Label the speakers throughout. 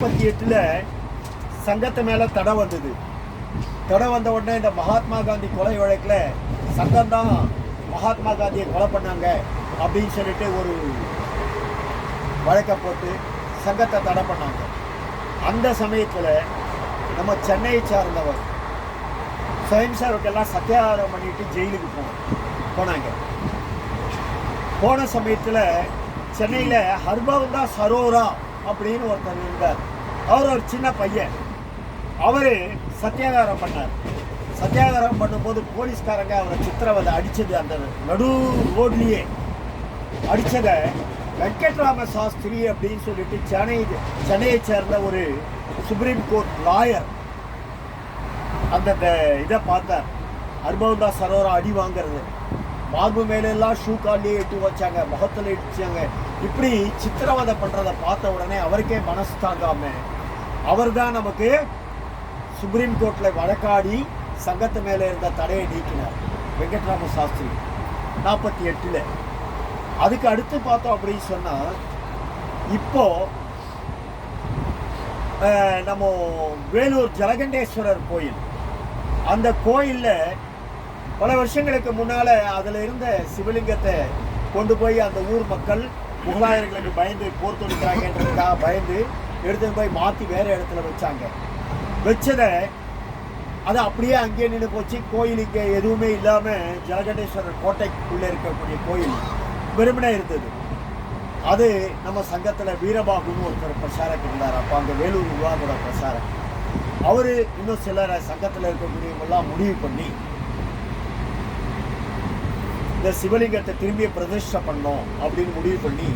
Speaker 1: முப்பத்தி எட்டுல சங்கத்து மேல தடை வந்தது. தடை வந்த உடனே இந்த மகாத்மா காந்தி கொலை வழக்குல சங்கம் தான் மகாத்மா காந்தியை கொலை பண்ணாங்க அப்படின்னு சொல்லிட்டு ஒரு வழக்கை போட்டு சங்கத்தை தடை பண்ணாங்க. அந்த சமயத்துல நம்ம சென்னையை சார்ந்தவர் சுயம் சேவக்கெல்லாம் சத்தியாகாரம் பண்ணிட்டு ஜெயிலுக்கு போனோம் போனாங்க. போன சமயத்தில் சென்னையில் ஹர்பவந்தா சரோரா அப்படின்னு ஒருத்தர் இருந்தார். அவர் ஒரு சின்ன பையன். அவர் சத்தியாகாரம் பண்ணார். சத்தியாகாரம் பண்ணும்போது போலீஸ்காரங்க அவரை சித்திரவதை அடித்தது அந்த நடு ரோட்லேயே. அடித்ததை வெங்கட்ராம சாஸ்திரி அப்படின்னு சொல்லிட்டு சென்னை சென்னையை சேர்ந்த ஒரு சுப்ரீம் கோர்ட் லாயர் அந்த இதை பார்த்தார். அர்பவுந்தா சரோரா அடி வாங்குறது. மார்பு மேலெல்லாம் ஷூ கால்லையே எட்டு வச்சாங்க முகத்தில் இடிச்சாங்க. இப்படி சித்திரவதை பண்ணுறதை பார்த்த உடனே அவருக்கே மனசு தாங்காம அவர் தான் நமக்கு சுப்ரீம் கோர்ட்டில் வழக்காடி சங்கத்து மேலே இருந்த தடையை நீக்கினார். வெங்கட்ராம சாஸ்திரி நாற்பத்தி எட்டில். அதுக்கு அடுத்து பார்த்தோம் அப்படின்னு சொன்னால் இப்போ நம்ம வேலூர் ஜலகண்டேஸ்வரர் கோயில். அந்த கோயிலில் பல வருஷங்களுக்கு முன்னால அதில் இருந்த சிவலிங்கத்தை கொண்டு போய் அந்த ஊர் மக்கள் முகலாயர்களுக்கு பயந்து போர் தொடுக்கிறாங்கன்றதுக்காக பயந்து எடுத்து போய் மாற்றி வேறு இடத்துல வச்சாங்க. வச்சதை அது அப்படியே அங்கேயே நின்று போச்சு. கோயில் இங்கே எதுவுமே இல்லாமல் ஜலகண்டேஸ்வரர் கோட்டைக்குள்ளே இருக்கக்கூடிய கோயில் வெறுமனே இருந்தது. அது நம்ம சங்கத்தில் வீரபாகுன்னு ஒருத்தர் பிரசாரக் இருந்தார். அப்போ அங்கே வேலூர் விவாதோட பிரசாரம். அவர் இன்னும் சிலரை சங்கத்தில் இருக்கக்கூடியவங்கெல்லாம் முடிவு பண்ணி இந்த சிவலிங்கத்தை திரும்பி பிரதிஷ்டை பண்ணோம் அப்படின்னு முடிவு பண்ணி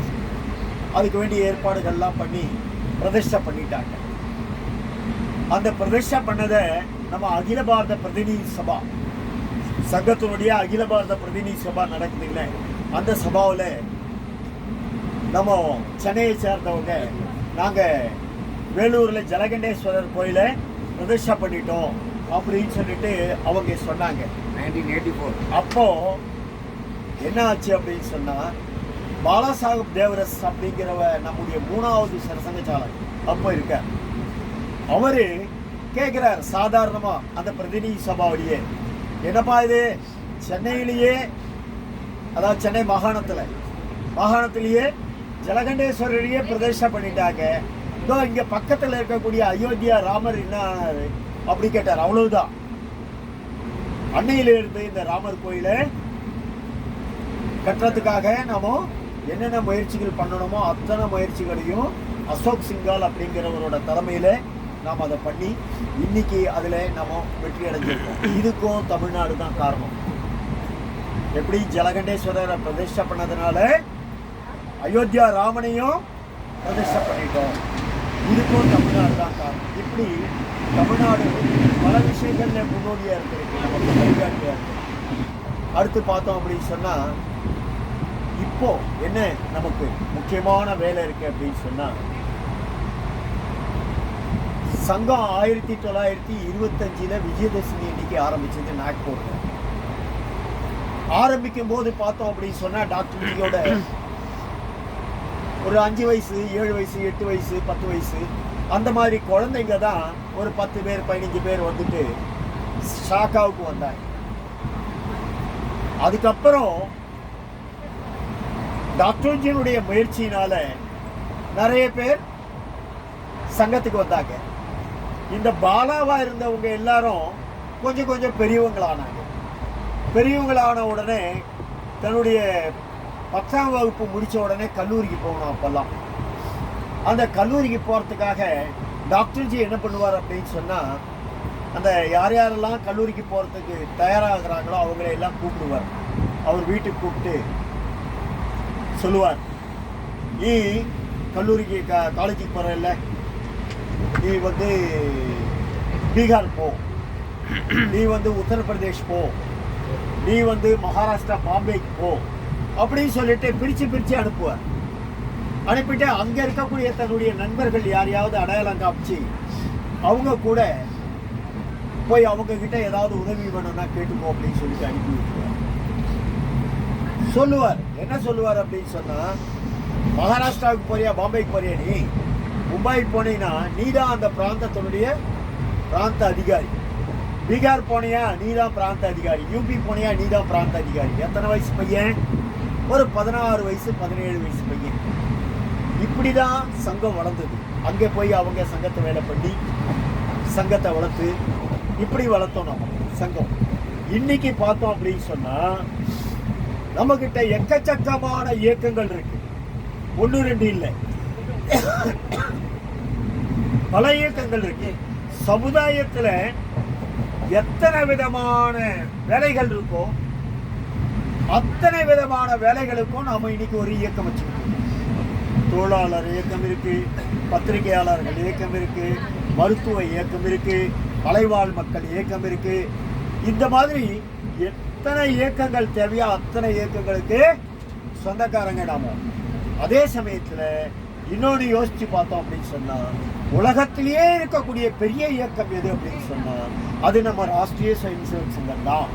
Speaker 1: அதுக்கு வேண்டிய ஏற்பாடுகள்லாம் பண்ணி பிரதிஷ்டை பண்ணிட்டாங்க. அந்த பிரதிஷ்டை பண்ணதை நம்ம அகில பாரத பிரதிநிதி சபா சங்கத்தினுடைய அகில பாரத பிரதிநிதி சபா நடக்குதுல்ல அந்த சபாவில் நம்ம சென்னையை சேர்ந்தவங்க நாங்கள் வேலூரில் ஜலகண்டேஸ்வரர் கோயிலை பிரதிஷ்டை பண்ணிட்டோம் அப்படின்னு சொல்லிட்டு அவங்க சொன்னாங்க.
Speaker 2: Nineteen eighty four.
Speaker 1: அப்போ என்ன ஆச்சு அப்படின்னு சொன்னா பாலாசாஹிப் தேவரஸ் அப்படிங்கிறவ நம்முடைய மூணாவது சரசங்கச்சாளர். அப்போ இருக்கார். அவர் கேட்குறார் சாதாரணமா அந்த பிரதிநிதி சபாவிலேயே என்னப்பா இது? சென்னையிலேயே அதாவது சென்னை மாகாணத்துல மாகாணத்திலேயே ஜலகண்டேஸ்வரரையே பிரதிஷ்டை பண்ணிட்டாங்க. இதோ இங்கே பக்கத்துல இருக்கக்கூடிய அயோத்தியா ராமர் என்ன அப்படி கேட்டார். அவ்வளவுதான். அன்னையிலிருந்து இந்த ராமர் கோயிலை கட்டுறதுக்காக நாம் என்னென்ன முயற்சிகள் பண்ணணுமோ அத்தனை முயற்சிகளையும் அசோக் சிங்கால் அப்படிங்கிறவரோட தலைமையில் நாம் அதை பண்ணி இன்னைக்கு அதில் நம்ம வெற்றி அடைஞ்சிருக்கோம். இதுக்கும் தமிழ்நாடு தான் காரணம். எப்படி ஜலகண்டேஸ்வரரை பிரதிஷ்டை பண்ணதுனால அயோத்தியா ராமனையும் பிரதிஷ்டை பண்ணிட்டோம். இதுக்கும் தமிழ்நாடு தான் காரணம். இப்படி தமிழ்நாடு பல விஷயங்கள்ல முன்னோடியாக இருக்கிறது நமக்கு வழிகாட்டியா அடுத்து பார்த்தோம் அப்படின்னு சொன்னால் இப்போ என்ன நமக்கு முக்கியமான வேலை இருக்கு அப்படின்னு சொன்னா சங்கம் ஆயிரத்தி தொள்ளாயிரத்தி இருபத்தஞ்சில் விஜயதசமி இன்னைக்கு ஆரம்பிச்சது நாக்பூர்ல ஆரம்பிக்கும் போது பார்த்தோம் அப்படின்னு சொன்னா டாக்டர் ஒரு அஞ்சு வயசு ஏழு வயசு எட்டு வயசு பத்து வயசு அந்த மாதிரி குழந்தைங்க தான் ஒரு பத்து பேர் பதினஞ்சு பேர் வந்துட்டு ஷாக்காவுக்கு வந்தாங்க. அதுக்கப்புறம் டாக்டர்ஜியனுடைய முயற்சியினால நிறைய பேர் சங்கத்துக்கு வந்தாங்க. இந்த பாலாவா இருந்தவங்க எல்லாரும் கொஞ்சம் கொஞ்சம் பெரியவங்களானாங்க. பெரியவங்களான உடனே தன்னுடைய பத்தாம் வகுப்பு முடித்த உடனே கல்லூரிக்கு போகணும் அப்போல்லாம். அந்த கல்லூரிக்கு போகிறதுக்காக டாக்டர்ஜி என்ன பண்ணுவார் அப்படின்னு சொன்னால் அந்த யார் யாரெல்லாம் கல்லூரிக்கு போகிறதுக்கு தயாராகிறாங்களோ அவங்கள எல்லாம் கூப்பிடுவார். அவர் வீட்டுக்கு கூப்பிட்டு சொல்லுவார். நீ கல்லூரிக்கு க காலேஜுக்கு போகிற இல்லை நீ வந்து பீகார் போ. நீ வந்து உத்தரப்பிரதேஷ் போ. நீ வந்து மகாராஷ்டிரா பாம்பேக்கு போ. அப்படின்னு சொல்லிட்டு பிரித்து பிரித்து அனுப்புவார். அனுப்பிட்டு அங்கே இருக்கக்கூடிய தன்னுடைய நண்பர்கள் யாரையாவது அடையாளம் காமிச்சு அவங்க கூட போய் அவங்கக்கிட்ட ஏதாவது உதவி வேணும்னா கேட்டுக்கோ அப்படின்னு சொல்லிட்டு அனுப்பி விட்டுருவார். சொல்லுவார். என்ன சொல்லுவார் அப்படின்னு சொன்னால் மகாராஷ்டிராவுக்கு போறியா பாம்பேக்கு போறியா நீ? மும்பை போனீங்கன்னா நீ தான் அந்த பிராந்தத்தினுடைய பிராந்த அதிகாரி. பீகார் போனியா நீ தான் பிராந்த அதிகாரி. யூபி போனியா நீ தான் பிராந்த அதிகாரி. எத்தனை வயசு பையன்? ஒரு பதினாறு வயசு பதினேழு வயசு பையன். இப்படி தான் சங்கம் வளர்ந்தது. அங்கே போய் அவங்க சங்கத்தை வேலை பண்ணி சங்கத்தை வளர்த்து இப்படி வளர்த்தோம் நம்ம சங்கம். இன்னைக்கு பார்த்தோம் அப்படின்னு சொன்னால் நம்ம கிட்ட எக்கச்சக்கமான இயக்கங்கள் இருக்கு. ஒன்று ரெண்டு இல்லை. பல இயக்கங்கள் இருக்கு. சமுதாயத்துல எத்தனை விதமான வேலைகள் இருக்கோ அத்தனை விதமான வேலைகளுக்கும் நாம இன்னைக்கு ஒரு இயக்கம் வச்சிருக்கோம் தொழிலாளர் இயக்கம் இருக்கு பத்திரிகையாளர்கள் இயக்கம் இருக்கு மருத்துவ இயக்கம் இருக்கு மலைவாழ் மக்கள் இயக்கம் இருக்கு. இந்த மாதிரி எத்தனை இயக்கங்கள் தேவையோ? அத்தனை இயக்கங்களுக்கு சொந்தக்காரங்க நாம அதே சமயத்தில் இன்னொன்று யோசித்து பார்த்தோம் அப்படின்னு சொன்னால் உலகத்திலேயே இருக்கக்கூடிய பெரிய இயக்கம் எது அப்படின்னு சொன்னால் அது நம்ம ராஷ்டிரிய சுயம் சேவக் சங்கம் தான்.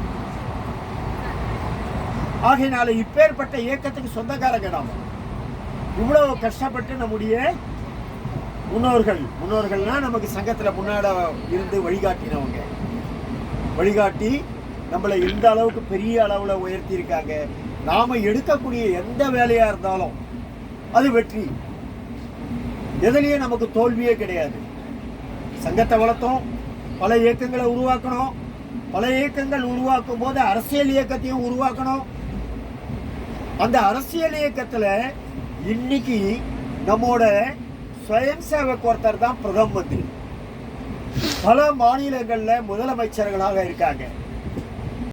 Speaker 1: ஆகையினால இப்பேற்பட்ட இயக்கத்துக்கு சொந்தக்காரங்க நாம இவ்வளவு கஷ்டப்பட்டு நம்முடைய முன்னோர்கள் முன்னோர்கள்னா நமக்கு சங்கத்தில் முன்னாட இருந்து வழிகாட்டினவங்க. வழிகாட்டி நம்மளை இந்த அளவுக்கு பெரிய அளவுல உயர்த்தி இருக்காங்க நாம எடுக்கக்கூடிய எந்த வேலையாக இருந்தாலும் அது வெற்றி. எதுலேயும் நமக்கு தோல்வியே கிடையாது. சங்கத்தை வளர்த்தோம் பல இயக்கங்களை உருவாக்கணும். பல இயக்கங்கள் உருவாக்கும் போது அரசியல் இயக்கத்தையும் உருவாக்கணும். அந்த அரசியல் இயக்கத்துல இன்னைக்கு நம்மோட ஸ்வயம் சேவக் ஒருத்தர் தான் பிரதம மந்திரி. பல மாநிலங்களில் முதலமைச்சர்களாக இருக்காங்க.